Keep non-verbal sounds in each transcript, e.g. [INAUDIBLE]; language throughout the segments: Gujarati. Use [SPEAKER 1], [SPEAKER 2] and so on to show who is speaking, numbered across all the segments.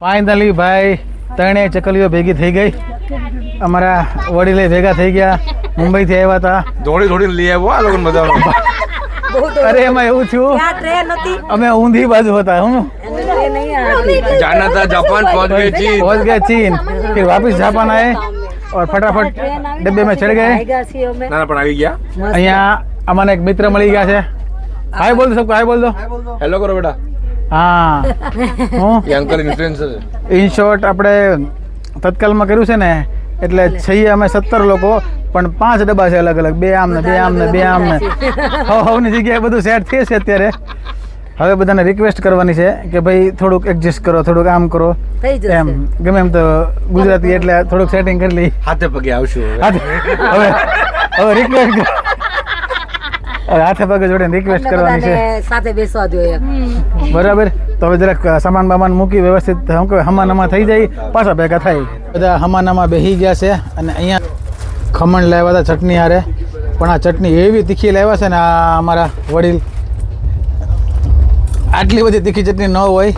[SPEAKER 1] ફાઇનલી ભાઈ ત્રણેય ચકલીઓ ભેગી થઈ ગઈ અમારા વડીલે ભેગા થઈ ગયા મુંબઈથી આવ્યા હતા
[SPEAKER 2] દોડી દોડી લઈ આવ્યો આ લોકો બધા
[SPEAKER 1] અરે એમાં એવું થયું
[SPEAKER 3] ત્યાં ટ્રેન હતી
[SPEAKER 1] અમે ઊંધી બાજુ હતા હું
[SPEAKER 3] અને ટ્રેન અહીંયા હતી
[SPEAKER 2] जाना था जापान पहुंच गए चीन
[SPEAKER 1] पहुंच गए चीन फिर वापस जापान आए और फटाफट डब्बे में चढ़ गए
[SPEAKER 3] ભાગ્યા છીએ અમે
[SPEAKER 2] ના ના પણ આવી ગયા
[SPEAKER 1] અહીંયા અમારે એક મિત્ર મળી ગયા છે હાય બોલ દો સબકો હાય બોલ દો
[SPEAKER 2] હેલો કરો બેટા
[SPEAKER 1] હા. [LAUGHS] હું?
[SPEAKER 2] એ અંકલ ઇન્ફ્લુએન્સર
[SPEAKER 1] ઇન શોર્ટ આપણે તત્કાલમાં કર્યું છે ને એટલે છીએ અમે સત્તર લોકો પણ પાંચ ડબ્બા છે અલગ અલગ બે આમ ને બે આમ ને બે આમ ને [LAUGHS] હવ હવની જગ્યાએ બધું સેટ થઈ છે અત્યારે. હવે બધાને રિક્વેસ્ટ કરવાની છે કે ભાઈ થોડુંક એડજસ્ટ કરો થોડુંક આમ કરો. એમ ગમે એમ તો ગુજરાતી એટલે થોડુંક સેટિંગ કરી લઈ
[SPEAKER 2] હાથે પગે આવશું હવે.
[SPEAKER 1] હવે રિક્વેસ્ટ હાથે પગે જોડે રિક્વેસ્ટ કરવાની છે.
[SPEAKER 3] સાથે બેસવા જોઈએ
[SPEAKER 1] બરાબર? તો હવે જરાક સામાન બામાન મૂકી વ્યવસ્થિત હમ કહેવાય હમાનામાં થઈ જાય પાછા ભેગા થાય. બધા હમાનામાં બેસી ગયા છે અને અહીંયા ખમણ લાવ્યા હતા ચટણી હારે. પણ આ ચટણી એવી તીખી લાવ્યા છે ને આ અમારા વડીલ. આટલી બધી તીખી ચટણી ન હોય.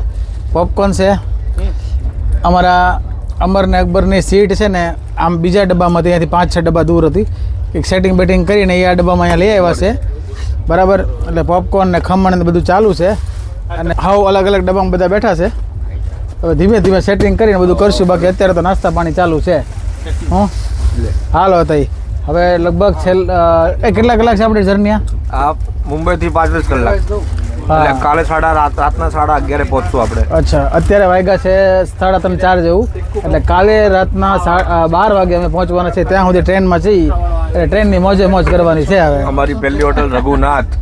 [SPEAKER 1] પોપકોર્ન છે. અમારા અમર ને અકબરની સીટ છે ને આમ બીજા ડબ્બામાં અહીંયાથી પાંચ છ ડબ્બા દૂર હતી. એક સેટિંગ બેટિંગ કરીને એ આ ડબ્બામાં અહીંયા લઈ આવ્યા છે. બરાબર? એટલે પોપકોર્ન ને ખમણ ને બધું ચાલુ છે. અને હાવ અલગ અલગ ડબ્બામાં બધા બેઠા છે. હવે ધીમે ધીમે સેટિંગ કરીને બધું કરશું. બાકી અત્યારે તો નાસ્તા પાણી ચાલુ છે. હું? હાલો તઈ. હવે લગભગ છેલ્લા કેટલા કલાક છે આપણી જર્ની આ?
[SPEAKER 2] મુંબઈથી પાંચ દસ કલાક. એટલે કાલે સાડા રાત રાતના સાડા અગિયારે પહોંચશું આપણે.
[SPEAKER 1] અચ્છા અત્યારે વાગ્યા છે સાડા ત્રણ ચાર જેવું. એટલે કાલે રાતના બાર વાગે અમે પહોંચવાના છે ત્યાં સુધી ટ્રેનમાં જઈ એટલે ટ્રેનની મોજે મોજ કરવાની છે હવે.
[SPEAKER 2] અમારી પહેલી હોટલ રઘુનાથ.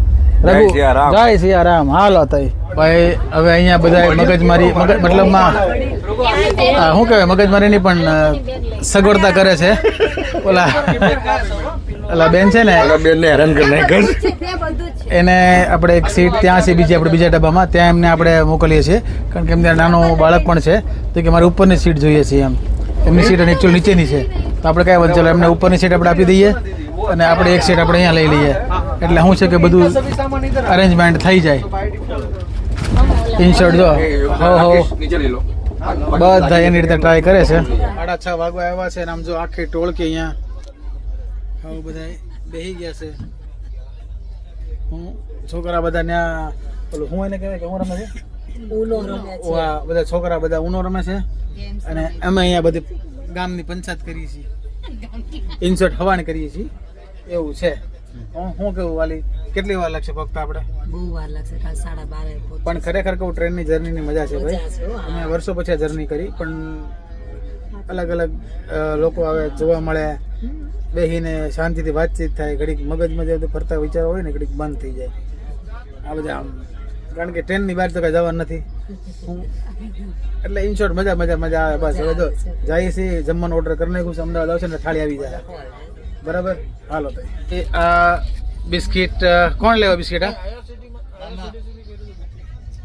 [SPEAKER 1] રઘુ. જય સિયારામ. હાલો તઈ. ભાઈ હવે અહીંયા બધા મગજમારી મગજ મતલબમાં શું કહેવાય? મગજમારીની પણ સગવડતા કરે છે. ઓલા ઓલા બેન છે ને
[SPEAKER 2] બેન ને હેરાન કરી નાખ્યા
[SPEAKER 1] એને આપણે એક સીટ ત્યાં છે બીજી આપણે બીજા ડબ્બામાં ત્યાં એમને આપણે મોકલીએ છીએ. કારણ કે એમને નાનો બાળક પણ છે તો કે મારે ઉપરની સીટ જોઈએ છે એમ. એમની સીટ અને એકચ્યુઅલ નીચેની છે. તો આપણે કાંઈ ચાલો એમને ઉપરની સીટ આપણે આપી દઈએ અને આપણે એક સીટ આપણે અહીંયા લઈ લઈએ. એટલે શું છે કે બધું અરેન્જમેન્ટ થઈ જાય. ઇનશોર્ટ જો. હો હો.
[SPEAKER 2] નીચે લઈ
[SPEAKER 1] બધા એની રીતે ટ્રાય કરે છે. સાડા છ વાગવા આવ્યા છે અને આમ જો આખી ટોળકી અહીંયા હવે બધા બેસી ગયા છે. હું છોકરા બધા ત્યાં ઓલું હું એને કહેવાય કે હું રમે છે? બધા છોકરા બધા ઉનો રમે છે. અને અમે અહીંયા બધી ગામની પંચાયત કરીએ છીએ. ઇન્સર્ટ હવાણ કરીએ છીએ. એવું છે. હું શું કેવું વાલી? કેટલી વાર લાગશે ફક્ત આપણે?
[SPEAKER 3] બહુ વાર લાગશે. કાલ સાડા બાર
[SPEAKER 1] પણ ખરેખર કહું ટ્રેનની જર્નીની મજા છે ભાઈ. અમે વર્ષો પછી જર્ની કરી પણ અલગ અલગ લોકો આવે જોવા મળે. બેસીને શાંતિથી વાતચીત થાય ઘડીક મગજમાં જે બધું ફરતા વિચારો હોય ને ઘડીક બંધ થઈ જાય. આ બધા આમ કારણ કે ટ્રેનની બહાર તો કઈ જવાનું નથી. હું- એટલે ઇન શોર્ટ મજા મજા મજા આવે બસ. હવે જો જાય છે. જમવાનું ઓર્ડર કરી નાખું છું અમદાવાદ આવશે ને થાળી આવી જાય. બરાબર? હાલો તો. એ આ બિસ્કિટ કોણ લેવા બિસ્કિટ આ?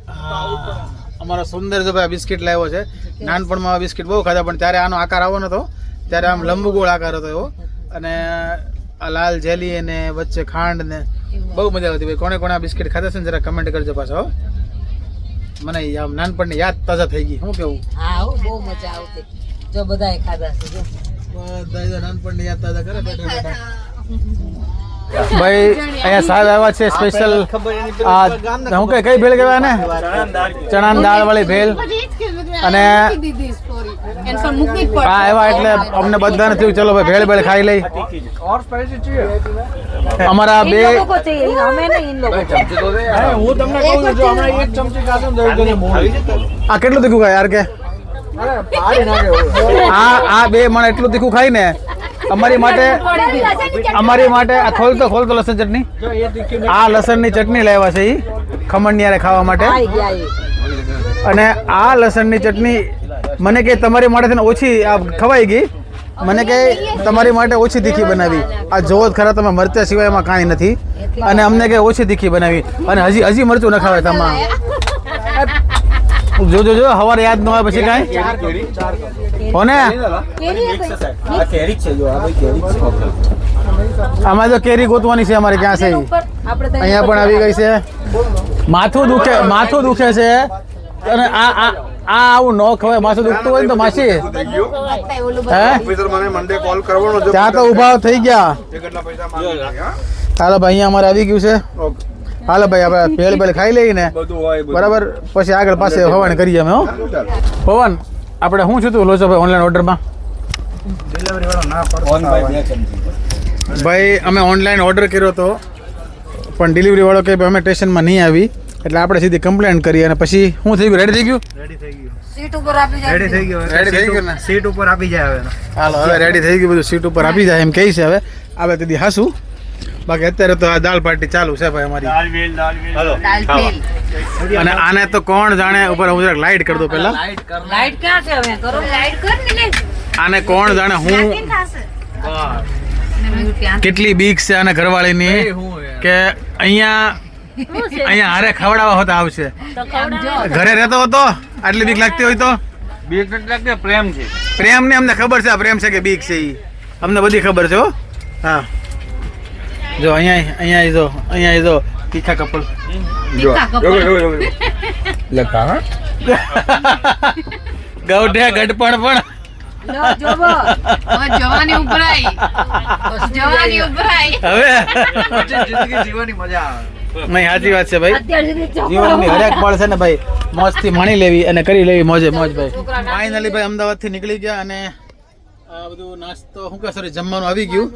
[SPEAKER 1] હા. અમારો સુંદર જો ભાઈ બિસ્કિટ લાવ્યો છે. નાનપણમાં બિસ્કિટ બહુ ખાધા પણ ત્યારે આનો આકાર આવો નતો. ત્યારે આમ લંબુ ગોળ આકાર હતો એવો. અને આ લાલ જેલી અને વચ્ચે ખાંડ ને બહુ મજા આવતી. ભાઈ કોણે કોણે આ બિસ્કિટ ખાધા છે ને જરા કમેન્ટ કરજો પાછો હો. મને આમ નાનપણની યાદ તાજા થઈ ગઈ. શું કેવું?
[SPEAKER 3] હા હો, બહુ મજા આવતી. જો બધાએ ખાધા છે જો.
[SPEAKER 1] બધા નાનપણની યાદ તાજા કરે બેઠા બેઠા ભાઈ અહીંયા સાહેબ આવ્યા છે સ્પેશિયલ આ હું કઈ કઈ ભેળ કહેવાય ને ચણા દાળ વાળી ભેળ. અને હા એવા એટલે અમને બધાને થયું ચલો ભાઈ ભેળ ભેળ ખાઈ લઈ. અમારા બે
[SPEAKER 3] લોકો છે અમે નહીં ઈન લોકો છે.
[SPEAKER 2] હું તમને કહું છું જો હમણાં એક ચમચી ખાશો ને તો
[SPEAKER 1] આ કેટલું તીખું ખાય યાર કે? આ આ બે મને એટલું તીખું ખાઈ ને અમારી માટે અમારી માટે આ ખોલતો ખોલતો લસણ ચટણી. આ લસણની ચટણી લાવ્યા છે એ ખમણની હારે ખાવા માટે. અને આ લસણની ચટણી મને કે તમારી માટે ઓછી આ ખવાઈ ગઈ. મને કે તમારી માટે ઓછી તીખી બનાવી. આ જોવો જ ખરા તમે મરચા સિવાય એમાં કાંઈ નથી. અને અમને કે ઓછી તીખી બનાવી. અને હજી હજી મરચું ન ખાવે તમામ જો જો જો હવારે યાદ ન આવે પછી કાંઈ? હોને? આમાં તો કેરી ગોતવાની છે અમારે ક્યાં છે? અહીંયા પણ આવી ગઈ છે. માથું દુખે માથું દુખે છે. અને આ આ આ આવું ન ખવાય માસું દુખતું હોય ને તો માસી.
[SPEAKER 3] બતાય ઓલું
[SPEAKER 1] હે?
[SPEAKER 2] ઓફિસર મને મંડે કોલ કરવાનો
[SPEAKER 1] ત્યાં તો ઊભા થઈ ગયા.
[SPEAKER 2] તે કેટલા પૈસા માંગે છે, હા?
[SPEAKER 1] હાલો ભાઈ અહીંયા અમારે આવી ગયું છે. હાલો ભાઈ આપણે ભેળ ભેળ ખાઈ લઈને
[SPEAKER 2] ને.
[SPEAKER 1] બરાબર? પછી આગળ પાસે હવાને કરીએ અમે હો. પવન આપણે શું થયું લોચો ભાઈ ઓનલાઈન ઓર્ડરમાં ભાઈ અમે ઓનલાઈન ઓર્ડર કર્યો હતો પણ ડિલિવરી વાળો કે ભાઈ અમે સ્ટેશનમાં નહીં આવી. એટલે આપણે સીધી કમ્પ્લેન કરી અને પછી શું થઈ ગયું? રેડી થઈ ગયું?
[SPEAKER 3] સીટ ઉપર આપી જાય.
[SPEAKER 1] રેડી થઈ ગયું ને?
[SPEAKER 2] સીટ ઉપર આપી જાય હવે
[SPEAKER 1] હાલો હવે રેડી થઈ ગયું બધું. સીટ ઉપર આપી જાય એમ કહે છે હવે. આવે તેથી હાસું. બાકી અત્યારે તો આ દાલ પાર્ટી ચાલુ છે ભાઈ અમારી.
[SPEAKER 3] દાલ
[SPEAKER 1] અને આને તો કોણ જાણે? ઉપર હું જરાક લાઈટ કરી દઉં પહેલા.
[SPEAKER 3] લાઈટ ક્યાં છે હવે? કરો લાઈટ કર ને
[SPEAKER 1] આને કોણ જાણે? હું કેટલી બીક છે આને ઘરવાળીની કે અહીંયા અહીંયા હારે ખવડાવવા હોતા આવશે. ઘરે રહેતો હતો? આટલી બીક લાગતી હોય તો?
[SPEAKER 2] બીક કે પ્રેમ છે.
[SPEAKER 1] પ્રેમ ને અમને ખબર છે આ પ્રેમ છે કે બીક છે ઈ. અમને બધી ખબર છે હો. હા. જો અહીંયા અહીંયા જો અહીંયા જો તીખા કપલ.
[SPEAKER 2] જો. લખા હા? [LAUGHS]
[SPEAKER 1] ગૌઢે ગઢપણ પણ.
[SPEAKER 4] જવાની ઉભરાઈ. [LAUGHS] જવાની ઉભરાઈ.
[SPEAKER 1] હવે?
[SPEAKER 2] જિંદગી જીવવાની મજા આવે.
[SPEAKER 1] નહીં સાચી વાત છે ભાઈ. જીવનની હરેક પળ છે ને ભાઈ મોજથી મણી લેવી અને કરી લેવી મોજે મોજ ભાઈ. ફાઇનલી ભાઈ અમદાવાદથી નીકળી ગયા અને આ બધું નાસ્તો શું કહે સોરી જમવાનું આવી ગયું.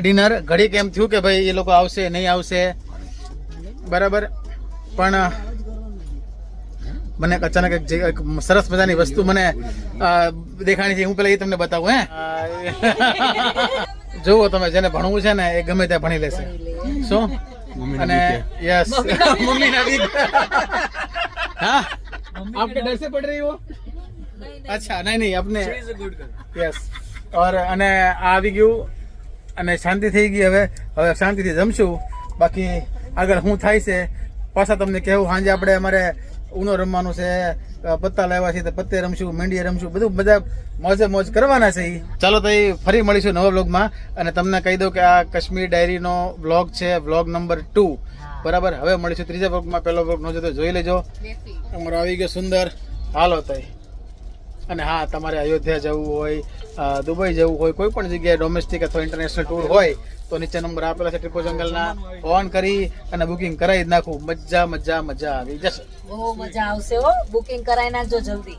[SPEAKER 1] ડિનર ઘડીક એમ થયું કે ભાઈ એ લોકો આવશે નહીં આવશે. બરાબર. પણ મને અચાનક એક સરસ મજાની વસ્તુ મને દેખાણી છે હું પેલા એ તમને બતાવું હે? [LAUGHS] જુઓ તમે જેને ભણવું છે ને એ ગમે ત્યાં ભણી લેશે. શું? અને યસ મમ્મી ના બીક हाँ आपके डर से पढ़ रही हो अच्छा नहीं नहीं अपने યસ ઓર અને આ આવી ગયું અને શાંતિ થઈ ગઈ હવે હવે શાંતિથી જમશું બાકી આગળ શું થાય છે પાછા તમને કહેવું સાંજે આપણે અમારે ઉનો રમવાનું છે પત્તા લાવ્યા છે તો પત્તે રમશું મેંડીએ રમશું બધું બધા મોજે મોજ કરવાના છે. ચાલો તો ફરી મળીશું નવા બ્લોગમાં અને તમને કહી દઉં કે આ કાશ્મીર ડાયરીનો બ્લોગ છે બ્લોગ નંબર ટુ. બરાબર? હવે મળીશું ત્રીજા બ્લોગમાં પહેલો બ્લોગ ન જોતો જોઈ લેજો. અમારો આવી ગયો સુંદર. હાલો તઈ અને હા, તમારે અયોધ્યા જવું હોય દુબઈ જવું હોય, કોઈ પણ જગ્યાએ ડોમેસ્ટિક અથવા ઇન્ટરનેશનલ ટૂર હોય, તો નીચે નંબર આપેલા છે ટ્રિપો જંગલના ફોન કરી અને બુકિંગ કરાવી જ નાખું. મજા મજા મજા આવી જશે.
[SPEAKER 3] બહુ મજા આવશે હો. બુકિંગ કરાવી નાખજો જલ્દી.